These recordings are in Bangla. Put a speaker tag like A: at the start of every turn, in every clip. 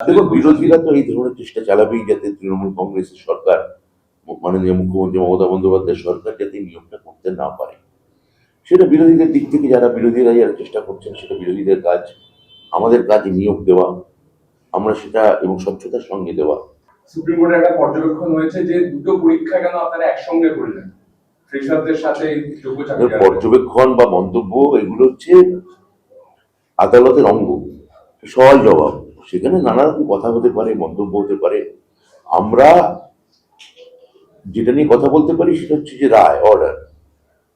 A: দেখুন বিরোধীরা তো এই ধরনের চেষ্টা চালাবেই যাতে তৃণমূল কংগ্রেসের সরকার মাননীয় মুখ্যমন্ত্রী মমতা বন্দ্যোপাধ্যায়ের সরকার যাতে নিয়োগটা করতে না পারে। সেটা বিরোধীদের দিক থেকে যারা বিরোধীরা যারা চেষ্টা করছেন সেটা বিরোধীদের কাজ আমাদের কাজ নিয়োগ দেওয়া আমরা সেটা এবং স্বচ্ছতার সঙ্গে দেওয়া।
B: সুপ্রিম কোর্টের একটা পর্যবেক্ষণ হয়েছে যে দুটো পরীক্ষা কেন আপনারা একসঙ্গে করলেন? সাথে
A: পর্যবেক্ষণ বা মন্তব্য এগুলো হচ্ছে আদালতের অঙ্গ সওয়াল জবাব। সেখানে নানা রকম কথা হতে পারে, মন্তব্য হতে পারে। আমরা যেটা নিয়ে কথা বলতে পারি সেটা হচ্ছে যে রায় অর্ডার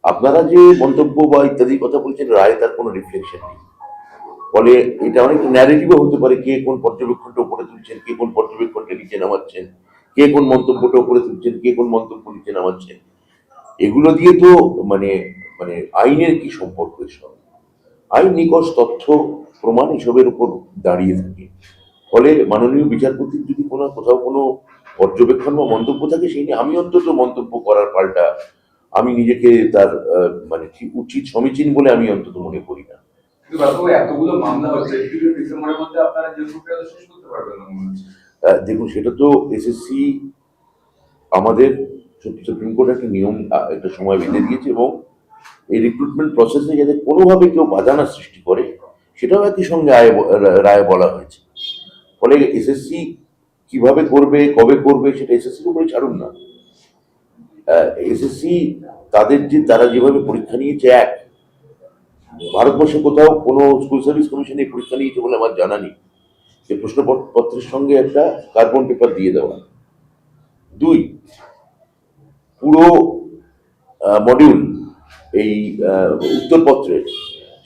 A: আপনারা যে মন্তব্য বা ইত্যাদি কথা বলছেন, রায় তার কোনো রিফ্লেকশন নেই। ফলে এটা অনেক ন্যারেটিভও হতে পারে, কে কোন পর্যবেক্ষণটা উপরে তুলছেন, কে কোন পর্যবেক্ষণটা নিচে নামাচ্ছেন, কে কোন মন্তব্যটা উপরে তুলছেন, কে কোন মন্তব্য নিচে নামাচ্ছেন। এগুলো দিয়ে তো মানে মানে আইনের কি সম্পর্ক এসব? আইন নিকষ তথ্য প্রমাণ এসবের উপর দাঁড়িয়ে থাকে। ফলে মাননীয় বিচারপতির যদি কোনো কোথাও কোনো পর্যবেক্ষণ বা মন্তব্য থাকে সেই নিয়ে আমি অন্তত মন্তব্য করার পাল্টা আমি নিজেকে তার মানে উচিত সমীচীন বলে আমি অন্তত মনে করি না।
B: এতগুলো মামলা হচ্ছে ডিসেম্বরের মধ্যে আপনারা শেষ করতে পারবেন না হচ্ছে।
A: আহ, দেখুন সেটা তো এসএসসি আমাদের সুপ্রিম কোর্ট একটা নিয়ম একটা সময় বেঁধে দিয়েছে এবং এই রিক্রুটমেন্ট প্রসেসে যাতে কোনোভাবে কেউ বাধা না সৃষ্টি করে, সেটাও একই সঙ্গে আয় রায় বলা হয়েছে। ফলে এসএসসি কীভাবে করবে, কবে করবে, সেটা এসএসসির উপরে ছাড়ুন না। এসএসসি তাদের যে, তারা যেভাবে পরীক্ষা নিয়েছে, এক। ভারতবর্ষে কোথাও কোনো স্কুল সার্ভিস কমিশন এই পরীক্ষা নিয়েছে বলে আমার জানা নেই। যে প্রশ্নপত্রের সঙ্গে একটা কার্বন পেপার দিয়ে দেওয়া। দুই, পুরো মডিউল এই উত্তরপত্রের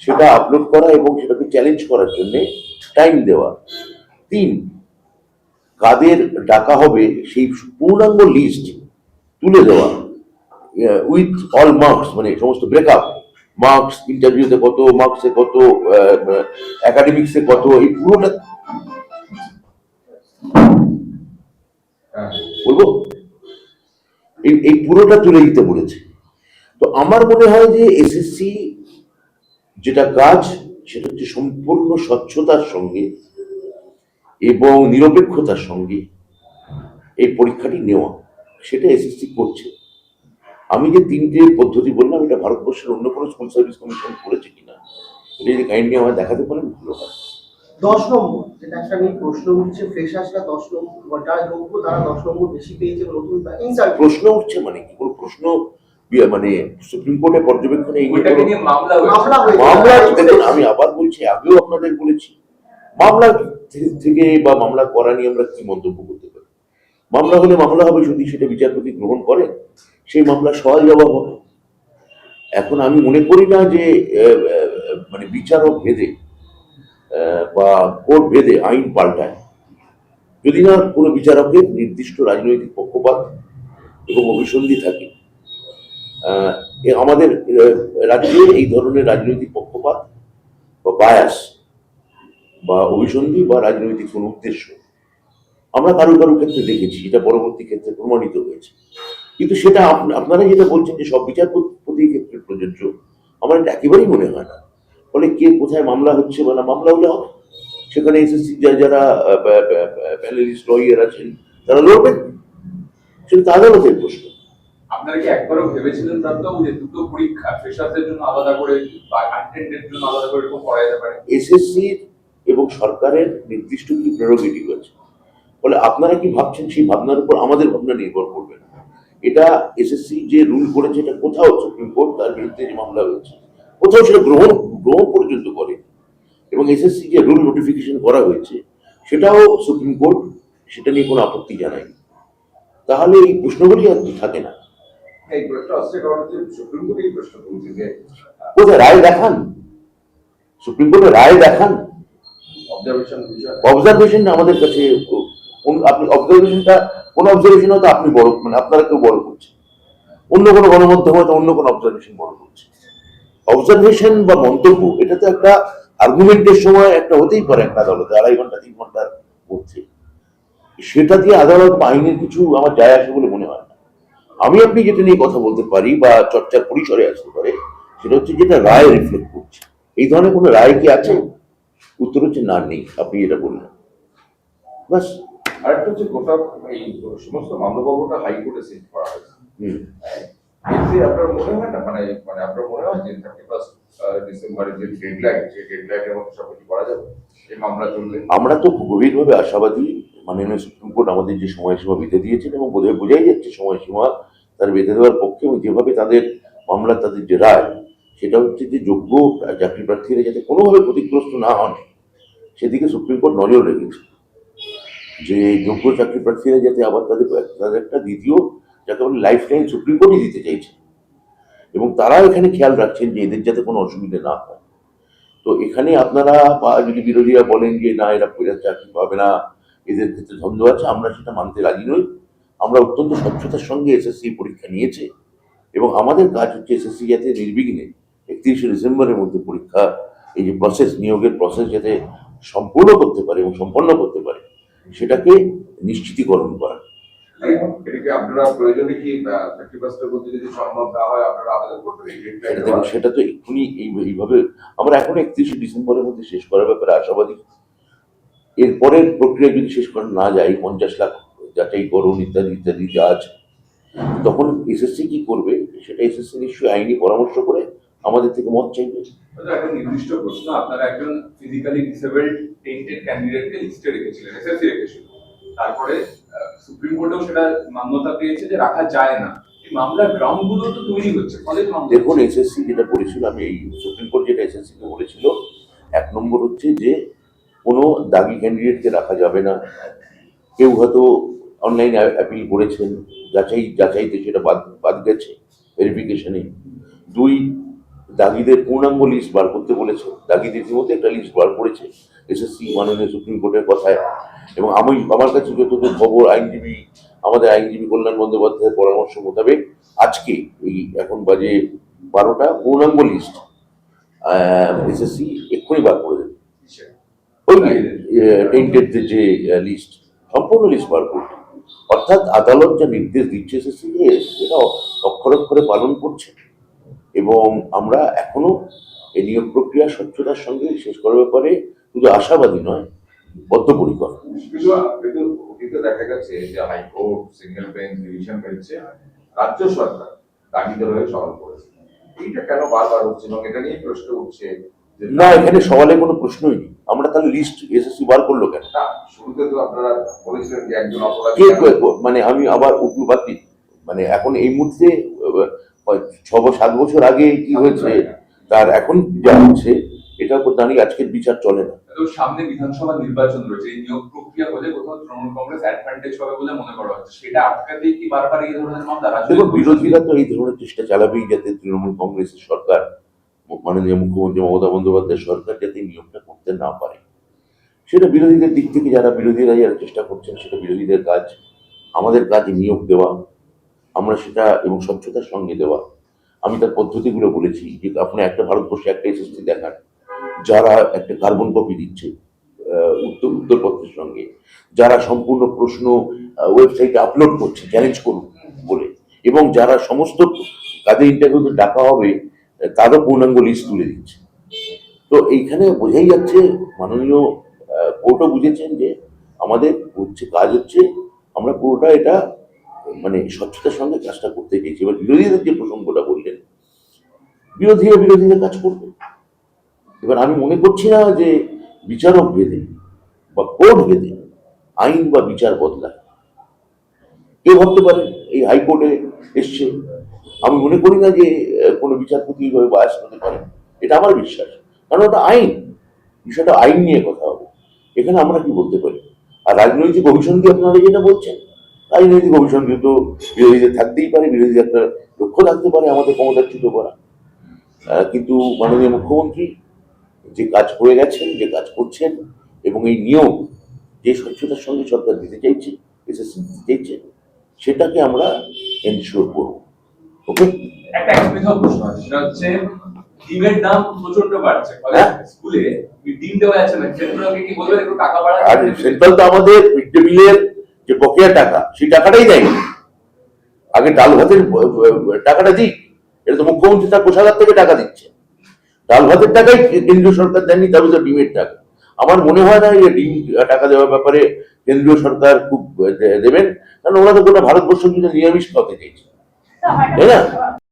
A: সেটা আপলোড করা এবং সেটাকে চ্যালেঞ্জ করার জন্যে টাইম দেওয়া। তিন, কাদের ডাকা হবে সেই পূর্ণাঙ্গ লিস্ট তুলে দেওয়া। উইথ অল মার্কস মানে সমস্ত ব্রেকআপ মার্কস ইন্টারভিউতে কত মার্কসে কত একাডেমিক্সে কত, এই পুরোটা বলব? এই পুরোটা তুলে দিতে বলেছে। তো আমার মনে হয় যে এসএসসি যেটা কাজ সেটা হচ্ছে সম্পূর্ণ স্বচ্ছতার সঙ্গে এবং নিরপেক্ষতার সঙ্গে এই পরীক্ষাটি নেওয়া। সেটা এসএসসি করছে। আমি যে তিনটে পদ্ধতি বললাম এটা ভারতবর্ষের অন্য কোনো স্কুল সার্ভিস কমিশন করেছে কিনা এটা যদি কাইন্ডলি আমায় দেখাতে পারেন ভালো হয়।
C: দশ নম্বর যেটা একটা নিয়ে প্রশ্ন উঠছে ফ্রেশার্সরা দশ নম্বর যারা যোগ্য তারা দশ নম্বর বেশি পেয়েছে নতুন
A: প্রশ্ন উঠছে মানে কি? কোনো প্রশ্ন মানে সুপ্রিম কোর্টের পর্যবেক্ষণে
B: মামলা
A: দেখুন আমি আবার বলছি আগেও আপনাদের বলেছি মামলা থেকে- বা মামলা করা নিয়ে আমরা কি মন্তব্য করতে পারি? মামলা হলে মামলা হবে যদি সেটা বিচারপতি গ্রহণ করে সেই মামলা সহজ জবাব হবে। এখন আমি মনে করি না যে মানে বিচারক ভেদে বা কোর্ট ভেদে আইন পাল্টায়। যদি না কোনো বিচারকের নির্দিষ্ট রাজনৈতিক পক্ষপাত এবং অভিসন্ধি থাকে আমাদের রাজ্যে এই ধরনের রাজনৈতিক পক্ষপাত বা বায়াস বা অভিসন্ধি বা রাজনৈতিক কোনো উদ্দেশ্য, আমরা কারও কারও ক্ষেত্রে দেখেছি, এটা পরবর্তী ক্ষেত্রে প্রমাণিত হয়েছে। কিন্তু সেটা আপনারা যেটা বলছেন যে সব বিচারপতির ক্ষেত্রে প্রযোজ্য, আমার এটা একেবারেই মনে হয় না। ফলে কে কোথায় মামলা হচ্ছে বা না মামলা হলে হবে? সেখানে এসএসসি যারা প্যানেলিস্ট লয়ার আছেন, তারা লড়বেন? সেটা আদালতের প্রশ্ন।
B: আপনারা কি একবারও ভেবেছিলেন প্রাপ্তবাবু যে দুটো পরীক্ষা ফ্রেশারদের জন্য আলাদা করে বা অ্যাটেন্ডেন্টের জন্য আলাদা করে এরকম করা যেতে পারে?
A: এসএসসির এবং সরকারের নির্দিষ্ট কিছু প্রেরোগেটিভ আছে ফলে আপনারা কি ভাবছেন সেই ভাবনার উপর আমাদের ভাবনা নির্ভর করবে না? এটা এসএসসি যে রুল করেছে, এটা কোথাও সুপ্রিম কোর্ট তার বিরুদ্ধে যে মামলা হয়েছে, কোথাও সেটা গ্রহণ গ্রহণ পর্যন্ত করে এবং এসএসসি যে রুল নোটিফিকেশন করা হয়েছে, সেটাও সুপ্রিম কোর্ট, সেটা নিয়ে কোনো আপত্তি জানায়নি। তাহলে এই প্রশ্নগুলি আর থাকে না?
D: এই প্রশ্ন আসছে কারণ হচ্ছে সুপ্রিম কোর্ট এই প্রশ্ন তুলছে যে
A: কোথায় রায় দেখান? সুপ্রিম কোর্টের রায় দেখান?
D: অবজারভেশন
A: অবজারভেশন আমাদের কাছে আপনি অবজারভেশনটা কোন অবজারভেশন হয়তো আপনি বড় মানে আপনারা কেউ বড় করছে অন্য কোনো গণমাধ্যম হয়তো অন্য কোনো অবজারভেশন বড় করছে। অবজারভেশন বা মন্তব্য এটা তো একটা আর্গুমেন্টের সময় একটা হতেই পারে একটা আদালতে আড়াই ঘণ্টা তিন ঘণ্টার মধ্যে সেটা দিয়ে আদালত বা আইনের কিছু আমার যায় আসে বলে মনে হয় না। আমি আপনি যেটা নিয়ে কথা বলতে পারি বা চর্চার পরিসরে আসতে পারে সেটা হচ্ছে যেটা রায় রিফ্লেক্ট করছে। এই ধরনের কোনো রায় কি আছে? উত্তর হচ্ছে না নেই। আপনি এটা বললেন। বাস
D: আরেকটা হচ্ছে গোটা এই সমস্ত মামলাগুলোটা হাইকোর্টে সেট করা হয়েছে। এতে আপনার মনে হয় না মানে মানে আপনার মনে হয় যে থার্টি ফার্স্ট ডিসেম্বরের যে ডেডলাইন সেই ডেডলাইনের মধ্যে সবকিছু করা যাবে এই মামলা চললে?
A: আমরা তো গভীরভাবে আশাবাদী মাননীয় সুপ্রিম কোর্ট আমাদের যে সময়সীমা বেঁধে দিয়েছেন এবং বোধহয় বোঝাই যাচ্ছে সময়সীমা তার বেঁধে দেওয়ার পক্ষে এবং যেভাবে তাদের মামলা, তাদের যে রায়, সেটা হচ্ছে যে যোগ্য চাকরি প্রার্থীরা যাতে কোনোভাবে ক্ষতিগ্রস্ত না হন, সেদিকে সুপ্রিম কোর্ট নজর রেখেছে। যে যোগ্য চাকরি প্রার্থীরা যাতে আবার তাদের তাদের একটা দ্বিতীয়, যাকে বলে লাইফ টাইম সুপ্রিম কোর্টই দিতে চাইছে। এবং তারা এখানে খেয়াল রাখছেন যে এদের যাতে কোনো অসুবিধা না হয়। তো এখানে আপনারা যদি বিরোধীরা বলেন যে না, এরা চাকরি পাবে না এদের ক্ষেত্রে ধন্দ আছে আমরা সেটা মানতে রাজি নই। আমরা অত্যন্ত স্বচ্ছতার সঙ্গে এসএসসি পরীক্ষা নিয়েছে এবং আমাদের কাজ হচ্ছে এসএসসি যাতে নির্বিঘ্নে একত্রিশে ডিসেম্বরের মধ্যে পরীক্ষা এই যে প্রসেস নিয়োগের প্রসেস যাতে সম্পূর্ণ করতে পারে এবং সম্পন্ন করতে পারে সেটাকে নিশ্চিতকরণ করা।
D: হয়
A: সেটা সেটা তো এক্ষুনি এই এইভাবে আমরা এখন একত্রিশে ডিসেম্বরের মধ্যে শেষ করার ব্যাপারে আশাবাদী। এরপরের প্রক্রিয়া যদি শেষ করা না যায় পঞ্চাশ লাখ যাচাই করুন ইত্যাদি ইত্যাদি যা আছে তখন এসএসসি কি করবে? সেটা এসএসসি নিশ্চয়ই আইনি পরামর্শ করে আমাদের থেকে মত চাইবে।
B: দাদা, একটা নির্দিষ্ট প্রশ্ন। আপনারা একজন ফিজিক্যালি ডিসেবলড টেন্টেড ক্যান্ডিডেটকে লিস্টে রেখেছিলেন এসএসসি রেখেছিল। তারপরে সুপ্রিম কোর্টেও সেটা মান্যতা পেয়েছে যে রাখা যায় না। এই মামলার গ্রাউন্ডগুলো তো তৈরি হচ্ছে ফলে
A: দেখুন এসএসসি যেটা বলেছিল আমি এই সুপ্রিম কোর্ট যেটা এসএসসি কে বলেছিল এক নম্বর হচ্ছে যে কোনো দাগি ক্যান্ডিডেটকে রাখা যাবে না। কেউ হয়তো অনলাইনে অ্যাপিল করেছেন, যাচাই, যাচাইতে সেটা বাদ বাদ গেছে ভেরিফিকেশনে দুই, দাগিদের পূর্ণাঙ্গ লিস্ট বার করতে বলেছে। দাগিদের ইতিমধ্যে একটা লিস্ট বার করেছে এসএসসি মাননীয় সুপ্রিম কোর্টের কথায়। এবং আমি, আমার কাছে যতদূর খবর, আইনজীবী, আমাদের আইনজীবী কল্যাণ বন্দ্যোপাধ্যায়ের পরামর্শ মোতাবেক আজকে এই এখন বাজে বারোটা পূর্ণাঙ্গ লিস্ট এসএসসি এক্ষুনি বার করে সম্পূর্ণ লিস্ট বার অর্থাৎ আদালত যা নির্দেশ দিচ্ছে সেটা পালন করছে। এবং আমরা এখনও এই নিয়োগ প্রক্রিয়া স্বচ্ছতার সঙ্গে শেষ করার ব্যাপারে শুধু আশাবাদী নয়, বদ্ধপরিকর।
D: দেখা গেছে যে রাজ্য সরকার হচ্ছে? এটা
A: না এখানে সওয়ালে কোনো প্রশ্নই নেই। আমরা তাহলে লিস্ট এসএসসি বার করল কেন?
D: না শুরুতে তো আপনারা বলেছিলেন যে একজন অপরাধী।
A: কে কে- কে- মানে আমি আবার উঠু বাদ। দিই। মানে এখন এই মুহূর্তে ছ সাত বছর আগে কি হয়েছে তার এখন যা হচ্ছে এটার উপর দাঁড়িয়ে আজকের বিচার চলে না।
B: সামনে বিধানসভা নির্বাচন রয়েছে এই নিয়োগ প্রক্রিয়া হলে কোথাও তৃণমূল কংগ্রেস অ্যাডভান্টেজ পাবে বলে মনে করা হচ্ছে। সেটা আটকাতেই কি বারবার এই ধরনের মামলা?
A: দেখুন বিরোধীরা তো এই ধরনের চেষ্টা চালাবেই যাতে তৃণমূল কংগ্রেসের সরকার মাননীয় মুখ্যমন্ত্রী মমতা বন্দ্যোপাধ্যায় সরকার যাতে নিয়োগটা করতে না পারে সেটা বিরোধীদের দিক থেকে যারা বিরোধীরা যারা চেষ্টা করছেন, সেটা বিরোধীদের কাজ, আমাদের কাজ নিয়োগ দেওয়া, আমরা সেটা এবং স্বচ্ছতার সঙ্গে দেওয়া। আমি তার পদ্ধতিগুলো বলেছি। যে আপনি একটা ভারতবর্ষে একটা এসএসসি দেখান, যারা একটা কার্বন কপি দিচ্ছে উত্তর উত্তরপত্রের সঙ্গে, যারা সম্পূর্ণ প্রশ্ন ওয়েবসাইটে আপলোড করছে চ্যালেঞ্জ করুন বলে। এবং যারা সমস্ত কাজে ইন্টারভিউতে ডাকা হবে তারও পূর্ণাঙ্গ লিস্ট তুলে দিচ্ছে। তো এইখানে বোঝাই যাচ্ছে, মাননীয় কোর্টও বুঝেছেন যে আমাদের হচ্ছে কাজ হচ্ছে আমরা পুরোটা এটা মানে স্বচ্ছতার সঙ্গে কাজটা করতে চাইছি এবার বিরোধীদের যে প্রসঙ্গটা বললেন, বিরোধীরা বিরোধীদের কাজ করবে। এবার আমি মনে করছি না যে বিচারক ভেদে বা কোর্ট ভেদে আইন বা বিচার বদলায়। কেউ ভাবতে পারে? এই হাইকোর্টে এসছে। আমি মনে করি না যে কোনো বিচারপতি এইভাবে বায়াস হতে পারে। এটা আমার বিশ্বাস। কারণ ওটা আইন। বিষয়টা আইন নিয়ে কথা হবে। এখানে আমরা কি বলতে পারি? আর রাজনৈতিক অভিসন্ধি আপনারা যেটা বলছেন, রাজনৈতিক অভিসন্ধি তো বিরোধীদের থাকতেই পারে, বিরোধীদের একটা লক্ষ্য থাকতে পারে, আমাদের ক্ষমতাচ্যুত করা। কিন্তু মাননীয় মুখ্যমন্ত্রী যে কাজ করে গেছেন, যে কাজ করছেন, এবং এই নিয়ম যে স্বচ্ছতার সঙ্গে সরকার দিতে চাইছে, এসএসসি দিতে চাইছে, সেটাকে আমরা এনশিওর করব। ওকে
B: একটা প্রশ্ন আছে সেটা হচ্ছে ডিমের দাম প্রচণ্ড বাড়ছে।
A: হ্যাঁ।
B: স্কুলে ডিম দেওয়া যাচ্ছে না সেগুলোকে কি বলবেন একটু টাকা বাড়া
A: আর সেন্ট্রাল তো আমাদের মিড ডে মিলের যে বকেয়া টাকা সেই টাকাটাই দেয়নি। আগে ডাল ভাতের টাকাটা দিক এটা তো মুখ্যমন্ত্রী তার কোষাগার থেকে টাকা দিচ্ছে। ডাল ভাতের টাকাই কেন্দ্রীয় সরকার দেননি তবে তো ডিমের টাকা। আমার মনে হয় না যে ডিম টাকা দেওয়ার ব্যাপারে কেন্দ্রীয় সরকার খুব দেবেন। কারণ ওরা তো গোটা ভারতবর্ষ কিন্তু নিরামিষ খাওয়াতে চাইছে।
E: তা আমার